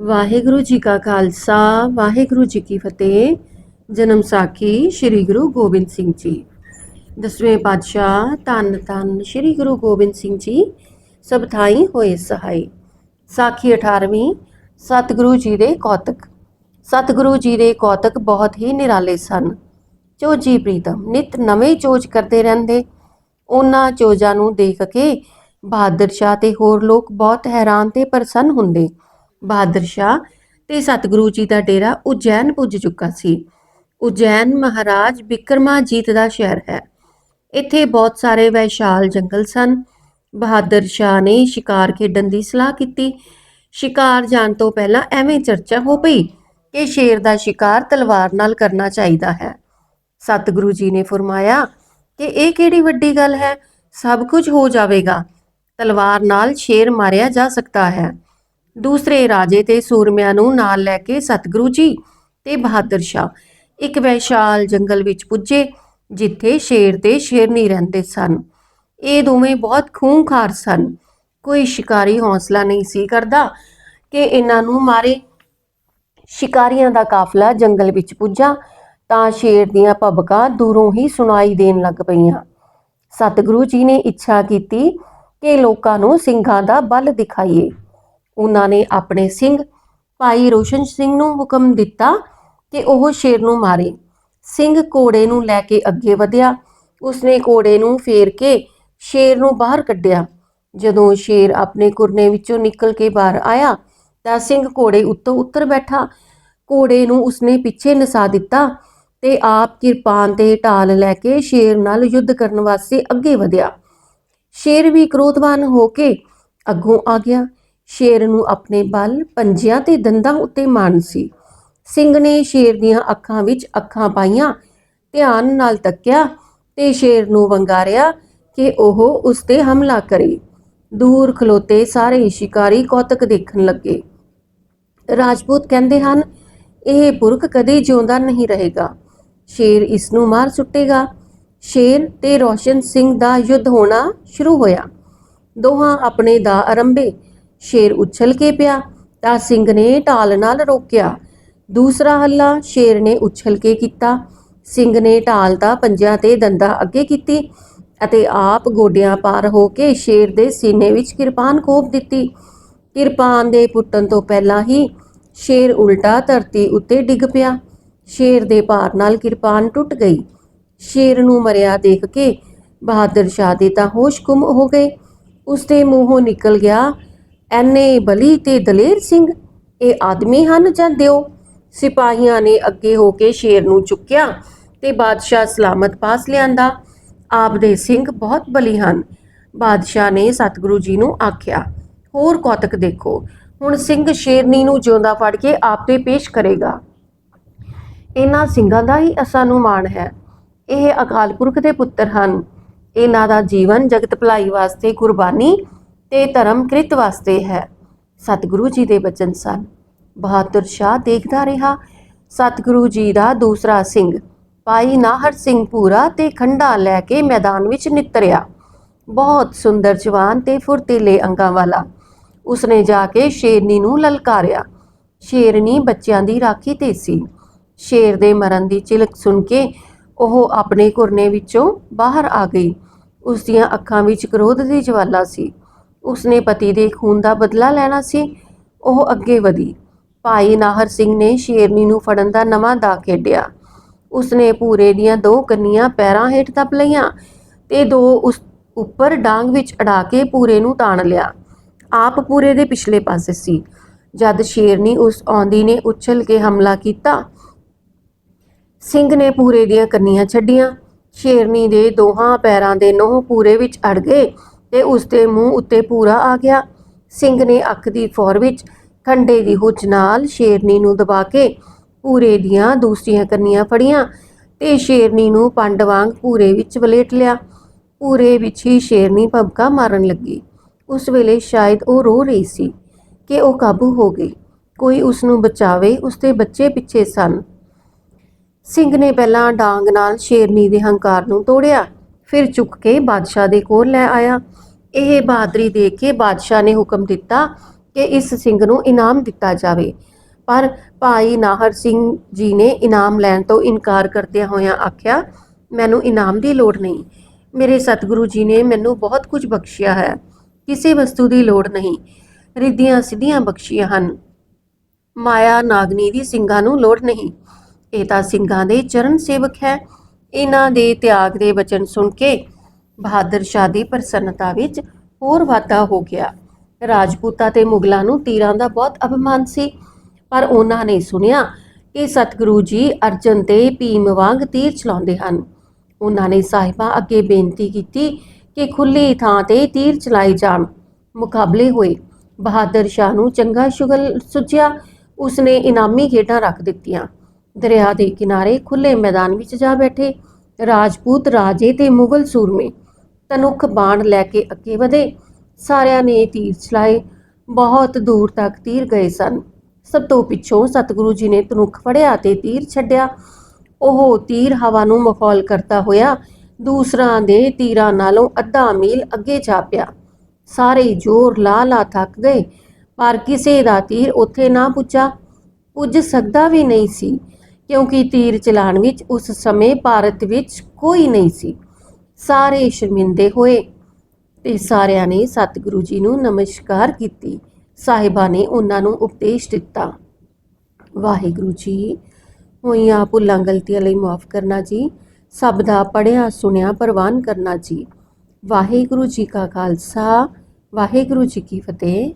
ਵਾਹਿਗੁਰੂ ਜੀ ਕਾ ਖਾਲਸਾ, ਵਾਹਿਗੁਰੂ ਜੀ ਕੀ ਫਤਿਹ। ਜਨਮ ਸਾਖੀ ਸ੍ਰੀ ਗੁਰੂ ਗੋਬਿੰਦ ਸਿੰਘ ਜੀ। ਦਸਵੇਂ ਪਾਤਸ਼ਾਹ ਧੰਨ ਧੰਨ ਸ੍ਰੀ ਗੁਰੂ ਗੋਬਿੰਦ ਸਿੰਘ ਜੀ, ਸਭ ਥਾਈ ਹੋਏ ਸਹਾਈ। ਸਾਖੀ 18ਵੀਂ ਸਤਿਗੁਰੂ ਜੀ ਦੇ ਕੌਤਕ। ਸਤਿਗੁਰੂ ਜੀ ਦੇ ਕੌਤਕ ਬਹੁਤ ਹੀ ਨਿਰਾਲੇ ਸਨ। ਚੋਜੀ ਪ੍ਰੀਤਮ ਨਿਤ ਨਵੇਂ ਚੋਜ ਕਰਦੇ ਰਹਿੰਦੇ। ਉਹਨਾਂ ਚੋਜਾਂ ਨੂੰ ਦੇਖ ਕੇ ਬਹਾਦਰ ਸ਼ਾਹ ਤੇ ਹੋਰ ਲੋਕ ਬਹੁਤ ਹੈਰਾਨ ਤੇ ਪ੍ਰਸੰਨ ਹੁੰਦੇ। ਬਹਾਦਰ ਸ਼ਾਹ ਤੇ ਸਤਿਗੁਰੂ ਜੀ ਦਾ ਡੇਰਾ ਉਜੈਨ ਪੁੱਜ ਚੁੱਕਾ ਸੀ। ਉਜੈਨ ਮਹਾਰਾਜ ਬਿਕਰਮਾਜੀਤ ਦਾ ਸ਼ਹਿਰ ਹੈ। ਇੱਥੇ ਬਹੁਤ ਸਾਰੇ ਵੈਸ਼ਾਲ ਜੰਗਲ ਸਨ। ਬਹਾਦਰ ਸ਼ਾਹ ਨੇ ਸ਼ਿਕਾਰ ਖੇਡਣ ਦੀ ਸਲਾਹ ਕੀਤੀ। ਸ਼ਿਕਾਰ ਜਾਣ ਤੋਂ ਪਹਿਲਾਂ ਐਵੇਂ ਚਰਚਾ ਹੋ ਪਈ ਕਿ ਸ਼ੇਰ ਦਾ ਸ਼ਿਕਾਰ ਤਲਵਾਰ ਨਾਲ ਕਰਨਾ ਚਾਹੀਦਾ ਹੈ। ਸਤਿਗੁਰੂ ਜੀ ਨੇ ਫਰਮਾਇਆ ਕਿ ਇਹ ਕਿਹੜੀ ਵੱਡੀ ਗੱਲ ਹੈ? ਸਭ ਕੁਝ ਹੋ ਜਾਵੇਗਾ। ਤਲਵਾਰ ਨਾਲ ਸ਼ੇਰ ਮਾਰਿਆ ਜਾ ਸਕਦਾ ਹੈ। ਦੂਸਰੇ ਰਾਜੇ ਤੇ ਸੂਰਮਿਆਂ ਨੂੰ ਨਾਲ ਲੈ ਕੇ ਸਤਿਗੁਰੂ ਜੀ ਤੇ ਬਹਾਦਰ ਸ਼ਾਹ। ਇੱਕ ਵੈਸ਼ਾਲ ਜੰਗਲ ਵਿੱਚ ਪੁੱਜੇ, ਜਿੱਥੇ ਸ਼ੇਰ ਤੇ ਸ਼ੇਰਨੀ ਰਹਿੰਦੇ ਸਨ। ਇਹ ਦੋਵੇਂ ਬਹੁਤ ਖੂੰਖਾਰ ਸਨ। ਕੋਈ ਸ਼ਿਕਾਰੀ ਹੌਸਲਾ ਨਹੀਂ ਸੀ ਕਰਦਾ ਕਿ ਇਹਨਾਂ ਨੂੰ ਮਾਰੇ। ਸ਼ਿਕਾਰੀਆਂ ਦਾ ਕਾਫਲਾ ਜੰਗਲ ਵਿੱਚ ਪੁੱਜਾ ਤਾਂ ਸ਼ੇਰ ਦੀਆਂ ਭਬਕਾਂ ਦੂਰੋਂ ਹੀ ਸੁਣਾਈ ਦੇਣ ਲੱਗ ਪਈਆਂ। ਸਤਿਗੁਰੂ ਜੀ ਨੇ ਇੱਛਾ ਕੀਤੀ ਕਿ ਲੋਕਾਂ ਨੂੰ ਸਿੰਘਾਂ ਦਾ ਬਲ ਦਿਖਾਈਏ। ਉਹਨਾਂ ਨੇ ਆਪਣੇ ਸਿੰਘ ਭਾਈ ਰੋਸ਼ਨ ਸਿੰਘ ਨੂੰ ਹੁਕਮ ਦਿੱਤਾ ਕਿ ਉਹ ਸ਼ੇਰ ਨੂੰ ਮਾਰੇ। ਸਿੰਘ ਘੋੜੇ ਨੂੰ ਲੈ ਕੇ ਅੱਗੇ ਵਧਿਆ। ਉਸਨੇ ਘੋੜੇ ਨੂੰ ਫੇਰ ਕੇ ਸ਼ੇਰ ਨੂੰ ਬਾਹਰ ਕੱਢਿਆ। ਜਦੋਂ ਸ਼ੇਰ ਆਪਣੇ ਕੁਰਨੇ ਵਿੱਚੋਂ ਨਿਕਲ ਕੇ ਬਾਹਰ ਆਇਆ ਤਾਂ ਸਿੰਘ ਘੋੜੇ ਉੱਤੋਂ ਉੱਤਰ ਬੈਠਾ। ਘੋੜੇ ਨੂੰ ਉਸਨੇ ਪਿੱਛੇ ਨਸਾ ਦਿੱਤਾ ਤੇ ਆਪ ਕਿਰਪਾਨ ਤੇ ਢਾਲ ਲੈ ਕੇ ਸ਼ੇਰ ਨਾਲ ਯੁੱਧ ਕਰਨ ਵਾਸਤੇ ਅੱਗੇ ਵਧਿਆ। ਸ਼ੇਰ ਵੀ ਕ੍ਰੋਧਵਾਨ ਹੋ ਕੇ ਅੱਗੋਂ ਆ ਗਿਆ। ਸ਼ੇਰ ਨੂੰ ਆਪਣੇ ਬਲ ਪੰਜਿਆਂ ਤੇ ਦੰਦਾਂ ਉੱਤੇ ਮਾਣ ਸੀ। ਸਿੰਘ ਨੇ ਸ਼ੇਰ ਦੀਆਂ ਅੱਖਾਂ ਵਿੱਚ ਅੱਖਾਂ ਪਾਈਆਂ, ਧਿਆਨ ਨਾਲ ਤੱਕਿਆ ਤੇ ਸ਼ੇਰ ਨੂੰ ਵੰਗਾਰਿਆ ਕਿ ਉਹ ਉਸ ਤੇ ਹਮਲਾ ਕਰੇ। ਦੂਰ ਖਲੋਤੇ ਸਾਰੇ ਸ਼ਿਕਾਰੀ ਕੌਤਕ ਦੇਖਣ ਲੱਗੇ। ਰਾਜਪੂਤ ਕਹਿੰਦੇ ਹਨ, ਇਹ ਪੁਰਖ ਕਦੇ ਜਿਉਂਦਾ ਨਹੀਂ ਰਹੇਗਾ। ਸ਼ੇਰ ਇਸ ਨੂੰ ਮਾਰ ਸੁੱਟੇਗਾ। ਸ਼ੇਰ ਤੇ ਰੋਸ਼ਨ ਸਿੰਘ ਦਾ ਯੁੱਧ ਹੋਣਾ ਸ਼ੁਰੂ ਹੋਇਆ। ਦੋਹਾਂ ਆਪਣੇ ਦਾ ਆਰੰਭੇ ਸ਼ੇਰ ਉਛਲ ਕੇ ਪਿਆ ਤਾਂ ਸਿੰਘ ਨੇ ਢਾਲ ਨਾਲ ਰੋਕਿਆ। ਦੂਸਰਾ ਹੱਲਾ ਸ਼ੇਰ ਨੇ ਉਛਲ ਕੇ ਕੀਤਾ। ਸਿੰਘ ਨੇ ਢਾਲ ਦਾ ਪੰਜਿਆਂ ਤੇ ਦੰਦਾ ਅੱਗੇ ਕੀਤੀ ਅਤੇ ਆਪ ਗੋਡਿਆਂ ਪਾਰ ਹੋ ਕੇ ਸ਼ੇਰ ਦੇ ਸੀਨੇ ਵਿੱਚ ਕਿਰਪਾਨ ਖੋਪ ਦਿੱਤੀ। ਕਿਰਪਾਨ ਦੇ ਪੁੱਟਣ ਤੋਂ ਪਹਿਲਾਂ ਹੀ ਸ਼ੇਰ ਉਲਟਾ ਧਰਤੀ ਉੱਤੇ ਡਿੱਗ ਪਿਆ। ਸ਼ੇਰ ਦੇ ਭਾਰ ਨਾਲ ਕਿਰਪਾਨ ਟੁੱਟ ਗਈ। ਸ਼ੇਰ ਨੂੰ ਮਰਿਆ ਦੇਖ ਕੇ ਬਹਾਦਰ ਸ਼ਾਹ ਦੇ ਤਾਂ ਹੋਸ਼ ਗੁੰਮ ਹੋ ਗਏ। ਉਸ ਦੇ ਮੂੰਹੋਂ ਨਿਕਲ ਗਿਆ ਐਨੇ ਬਲੀ ਤੇ ਦਲੇਰ ਸਿੰਘ, ਇਹ ਆਦਮੀ ਹਨ ਜਾਂ ਦਿਓ? ਸਿਪਾਹੀਆਂ ਨੇ ਅੱਗੇ ਹੋ ਕੇ ਸ਼ੇਰ ਨੂੰ ਚੁੱਕਿਆ ਤੇ ਬਾਦਸ਼ਾਹ ਸਲਾਮਤ ਪਾਸ ਲਿਆਂਦਾ। ਆਪ ਦੇ ਸਿੰਘ ਬਹੁਤ ਬਲੀ ਹਨ। ਬਾਦਸ਼ਾਹ ਨੇ ਸਤਿਗੁਰੂ ਜੀ ਨੂੰ ਆਖਿਆ, ਹੋਰ ਕੌਤਕ ਦੇਖੋ, ਹੁਣ ਸਿੰਘ ਸ਼ੇਰਨੀ ਨੂੰ ਜਿਉਂਦਾ ਫੜ ਕੇ ਆਪ ਤੇ ਪੇਸ਼ ਕਰੇਗਾ। ਇਹਨਾਂ ਸਿੰਘਾਂ ਦਾ ਹੀ ਅਸਾਂ ਮਾਣ ਹੈ। ਇਹ ਅਕਾਲ ਪੁਰਖ ਦੇ ਪੁੱਤਰ ਹਨ। ਇਹਨਾਂ ਦਾ ਜੀਵਨ ਜਗਤ ਭਲਾਈ ਵਾਸਤੇ ਕੁਰਬਾਨੀ ਤੇ ਧਰਮ ਕ੍ਰਿਤ ਵਾਸਤੇ ਹੈ। ਸਤਿਗੁਰੂ ਜੀ ਦੇ ਬਚਨ ਸਨ। ਬਹਾਦਰ ਸ਼ਾਹ ਦੇਖਦਾ ਰਿਹਾ, ਸਤਿਗੁਰੂ ਜੀ ਦਾ ਦੂਸਰਾ ਸਿੰਘ। ਭਾਈ ਨਾਹਰ ਸਿੰਘ ਪੂਰਾ ਤੇ ਖੰਡਾ ਲੈ ਕੇ ਮੈਦਾਨ ਵਿੱਚ ਨਿਤਰਿਆ। ਬਹੁਤ ਸੁੰਦਰ ਜਵਾਨ ਤੇ ਫੁਰਤੀਲੇ ਅੰਗਾਂ ਵਾਲਾ। ਉਸਨੇ ਜਾ ਕੇ ਸ਼ੇਰਨੀ ਨੂੰ ਲਲਕਾਰਿਆ। ਸ਼ੇਰਨੀ ਬੱਚਿਆਂ ਦੀ ਰਾਖੀ ਤੇ ਸੀ। ਸ਼ੇਰ ਦੇ ਮਰਨ ਦੀ ਚਿਲਕ ਸੁਣ ਕੇ ਉਹ ਆਪਣੇ ਕੁਰਨੇ ਵਿੱਚੋਂ ਬਾਹਰ ਆ ਗਈ। ਉਸ ਦੀਆਂ ਅੱਖਾਂ ਵਿੱਚ ਕ੍ਰੋਧ ਦੀ ਜਵਾਲਾ ਸੀ। ਉਸਨੇ ਪਤੀ ਦੇ ਖੂਨ ਦਾ ਬਦਲਾ ਲੈਣਾ ਸੀ। ਉਹ ਅੱਗੇ ਵਧੀ। ਭਾਈ ਨਾਹਰ ਸਿੰਘ ਨੇ ਸ਼ੇਰਨੀ ਨੂੰ ਫੜਨ ਦਾ ਨਵਾਂ ਦਾ ਖੇਡਿਆ। ਉਸਨੇ ਪੂਰੇ ਦੀਆਂ ਦੋ ਕੰਨੀਆਂ ਪੈਰਾਂ ਹੇਠ ਦੱਬ ਲਈਆਂ ਤੇ ਦੋ ਉਸ ਉੱਪਰ ਡਾਂਗ ਵਿੱਚ ਅੜਾ ਕੇ ਪੂਰੇ ਨੂੰ ਤਾਣ ਲਿਆ। ਆਪ ਪੂਰੇ ਦੇ ਪਿਛਲੇ ਪਾਸੇ ਸੀ। ਜਦ ਸ਼ੇਰਨੀ ਉਸ ਆਉਂਦੀ ਨੇ ਉਛਲ ਕੇ ਹਮਲਾ ਕੀਤਾ, ਸਿੰਘ ਨੇ ਪੂਰੇ ਦੀਆਂ ਕੰਨੀਆਂ ਛੱਡੀਆਂ। ਸ਼ੇਰਨੀ ਦੇ ਦੋਹਾਂ ਪੈਰਾਂ ਦੇ ਨੋਹ ਪੂਰੇ ਵਿੱਚ ਅੜ ਗਏ। ਤੇ ਉਸ ਦੇ ਮੂੰਹ ਉੱਤੇ ਪੂਰਾ ਆ ਗਿਆ। ਸਿੰਘ ਨੇ ਅੱਖ ਦੀ ਫੌਰ ਵਿੱਚ ਖੰਡੇ ਦੀ ਹੁੱਚ ਨਾਲ ਸ਼ੇਰਨੀ ਨੂੰ ਦਬਾ ਕੇ ਪੂਰੇ ਦੀਆਂ ਦੂਸਰੀਆਂ ਕੰਨੀਆਂ ਫੜੀਆਂ ਤੇ ਸ਼ੇਰਨੀ ਨੂੰ ਪੰਡ ਵਾਂਗ ਪੂਰੇ ਵਿੱਚ ਵਲੇਟ ਲਿਆ। ਪੂਰੇ ਵਿੱਚ ਹੀ ਸ਼ੇਰਨੀ ਭਬਕਾ ਮਾਰਨ ਲੱਗੀ। ਉਸ ਵੇਲੇ ਸ਼ਾਇਦ ਉਹ ਰੋ ਰਹੀ ਸੀ ਕਿ ਉਹ ਕਾਬੂ ਹੋ ਗਈ। ਕੋਈ ਉਸ ਨੂੰ ਬਚਾਵੇ ਉਸ ਦੇ ਬੱਚੇ ਪਿੱਛੇ ਸਨ। ਸਿੰਘ ਨੇ ਪਹਿਲਾਂ ਡਾਂਗ ਨਾਲ ਸ਼ੇਰਨੀ ਦੇ ਹੰਕਾਰ ਨੂੰ ਤੋੜਿਆ। ਫਿਰ ਚੁੱਕ ਕੇ ਬਾਦਸ਼ਾਹ ਦੇ ਕੋਲ ਲੈ ਆਇਆ। ਇਹ ਬਹਾਦਰੀ ਦੇਖ ਕੇ ਬਾਦਸ਼ਾਹ ਨੇ ਹੁਕਮ ਦਿੱਤਾ ਕਿ ਇਸ ਸਿੰਘ ਨੂੰ ਇਨਾਮ ਦਿੱਤਾ ਜਾਵੇ। ਪਰ ਭਾਈ ਨਾਹਰ ਸਿੰਘ ਜੀ ਨੇ ਇਨਾਮ ਲੈਣ ਤੋਂ ਇਨਕਾਰ ਕਰਦਿਆਂ ਹੋਇਆਂ ਆਖਿਆ, ਮੈਨੂੰ ਇਨਾਮ ਦੀ ਲੋੜ ਨਹੀਂ। ਮੇਰੇ ਸਤਿਗੁਰੂ ਜੀ ਨੇ ਮੈਨੂੰ ਬਹੁਤ ਕੁਝ ਬਖਸ਼ਿਆ ਹੈ। ਕਿਸੇ ਵਸਤੂ ਦੀ ਲੋੜ ਨਹੀਂ। ਰਿੱਧੀਆਂ ਸਿੱਧੀਆਂ ਬਖਸ਼ੀਆਂ ਹਨ। ਮਾਇਆ ਨਾਗਨੀ ਦੀ ਸਿੰਘਾਂ ਨੂੰ ਲੋੜ ਨਹੀਂ। ਇਹ ਤਾਂ ਸਿੰਘਾਂ ਦੇ ਚਰਨ ਸੇਵਕ ਹੈ। ਇਹਨਾਂ ਦੇ ਤਿਆਗ ਦੇ ਵਚਨ ਸੁਣ ਕੇ ਬਹਾਦਰ ਸ਼ਾਹ ਦੀ ਪ੍ਰਸੰਨਤਾ ਵਿੱਚ ਹੋਰ ਵਾਧਾ ਹੋ ਗਿਆ। ਰਾਜਪੂਤਾਂ ਤੇ ਮੁਗਲਾਂ ਨੂੰ ਤੀਰਾਂ ਦਾ ਬਹੁਤ ਅਭਿਮਾਨ ਸੀ, ਪਰ ਉਹਨਾਂ ਨੇ ਸੁਣਿਆ ਕਿ ਸਤਿਗੁਰੂ ਜੀ ਅਰਜਨ ਤੇ ਭੀਮ ਵਾਂਗ ਤੀਰ ਚਲਾਉਂਦੇ ਹਨ। ਉਹਨਾਂ ਨੇ ਸਾਹਿਬਾਂ ਅੱਗੇ ਬੇਨਤੀ ਕੀਤੀ ਕਿ ਖੁੱਲੀ ਥਾਂ ਤੇ ਤੀਰ ਚਲਾਏ ਜਾਣ। ਮੁਕਾਬਲੇ ਹੋਏ, ਬਹਾਦਰ ਸ਼ਾਹ ਨੂੰ ਚੰਗਾ ਸ਼ੁਗਲ ਸੁਝਿਆ, ਉਸਨੇ ਇਨਾਮੀ ਖੇਡਾਂ ਰੱਖ ਦਿੱਤੀਆਂ। ਦਰਿਆ ਦੇ ਕਿਨਾਰੇ ਖੁੱਲੇ ਮੈਦਾਨ ਵਿੱਚ ਜਾ ਬੈਠੇ ਰਾਜਪੂਤ ਰਾਜੇ ਤੇ ਮੁਗਲ ਸੂਰਮੇ। ਤਨੁਖ ਬਾਣ ਲੈ ਕੇ ਅੱਗੇ ਵਧੇ। ਸਾਰਿਆਂ ਨੇ ਤੀਰ ਚਲਾਏ। ਬਹੁਤ ਦੂਰ ਤੱਕ ਤੀਰ ਗਏ ਸਨ। ਸਭ ਤੋਂ ਪਿੱਛੋਂ ਸਤਿਗੁਰੂ ਜੀ ਨੇ ਤਨੁਖ ਫੜਿਆ ਤੇ ਤੀਰ ਛੱਡਿਆ। ਉਹ ਤੀਰ ਹਵਾ ਨੂੰ ਮਖੌਲ ਕਰਦਾ ਹੋਇਆ ਦੂਸਰਾ ਦੇ ਤੀਰਾਂ ਨਾਲੋਂ ਅੱਧਾ ਮੀਲ ਅੱਗੇ ਜਾ ਪਿਆ। ਸਾਰੇ ਜ਼ੋਰ ਲਾ ਲਾ ਥੱਕ ਗਏ। ਪਰ ਕਿਸੇ ਦਾ ਤੀਰ ਉੱਥੇ ਨਾ ਪੁੱਜਾ। ਪੁੱਜ ਸਕਦਾ ਵੀ ਨਹੀਂ ਸੀ। ਕਿਉਂਕਿ ਤੀਰ ਚਲਾਣ ਵਿੱਚ ਉਸ ਸਮੇਂ ਭਾਰਤ ਵਿੱਚ ਕੋਈ ਨਹੀਂ ਸੀ। ਸਾਰੇ ਸ਼ਰਮਿੰਦੇ ਹੋਏ ਤੇ ਸਾਰਿਆਂ ਨੇ ਸਤਿਗੁਰੂ ਜੀ ਨੂੰ ਨਮਸਕਾਰ ਕੀਤੀ। ਸਾਹਿਬਾਂ ਨੇ ਉਹਨਾਂ ਨੂੰ ਉਪਦੇਸ਼ ਦਿੱਤਾ। ਵਾਹਿਗੁਰੂ ਜੀ ਹੋਈਆਂ ਭੁੱਲਾਂ ਗਲਤੀਆਂ ਲਈ ਮਾਫ ਕਰਨਾ ਜੀ, ਸਭ ਦਾ ਪੜਿਆ ਸੁਣਿਆ, ਪ੍ਰਵਾਨ ਕਰਨਾ ਜੀ। ਵਾਹਿਗੁਰੂ ਜੀ ਕਾ ਖਾਲਸਾ, ਵਾਹਿਗੁਰੂ ਜੀ ਕੀ ਫਤਿਹ।